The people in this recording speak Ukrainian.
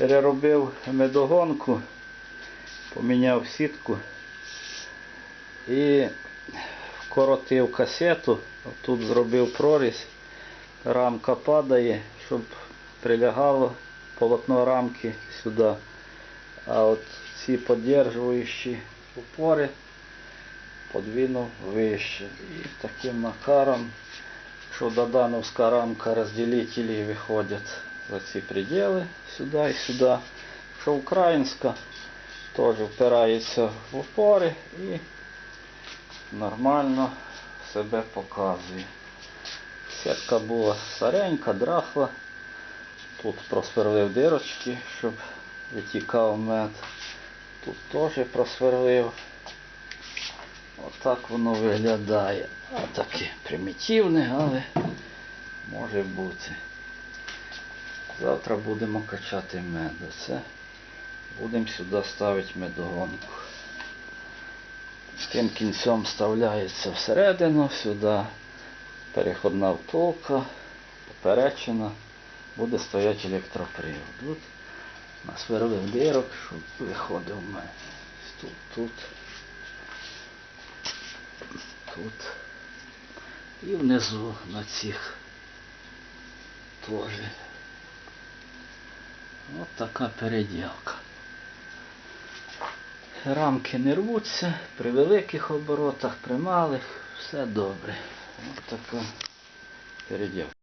Переробив медогонку, поміняв сітку і вкоротив касету, тут зробив прорізь, рамка падає, щоб прилягало полотно рамки сюди. А от ці підтримуючі упори подвинув вище. І таким макаром, що додановська рамка розділителі виходять за ці пределы сюди і сюди. Що українська теж впирається в упори і нормально себе показує. Сітка була старенька, драхла. Тут просверлив дирочки, щоб витікав мед. Тут теж просверлив. Отак воно виглядає. А таке примітивне, але може бути. Завтра будемо качати мед. Оце будемо сюди ставити медогонку. З тим кінцем вставляється всередину сюди. Переходна втулка, поперечина. Буде стояти електропривод. Тут насверлив дирок, щоб виходив мед. Тут, тут, тут. І внизу на цих теж. Ось така переділка. Рамки не рвуться, при великих оборотах, при малих, все добре. Ось така переділка.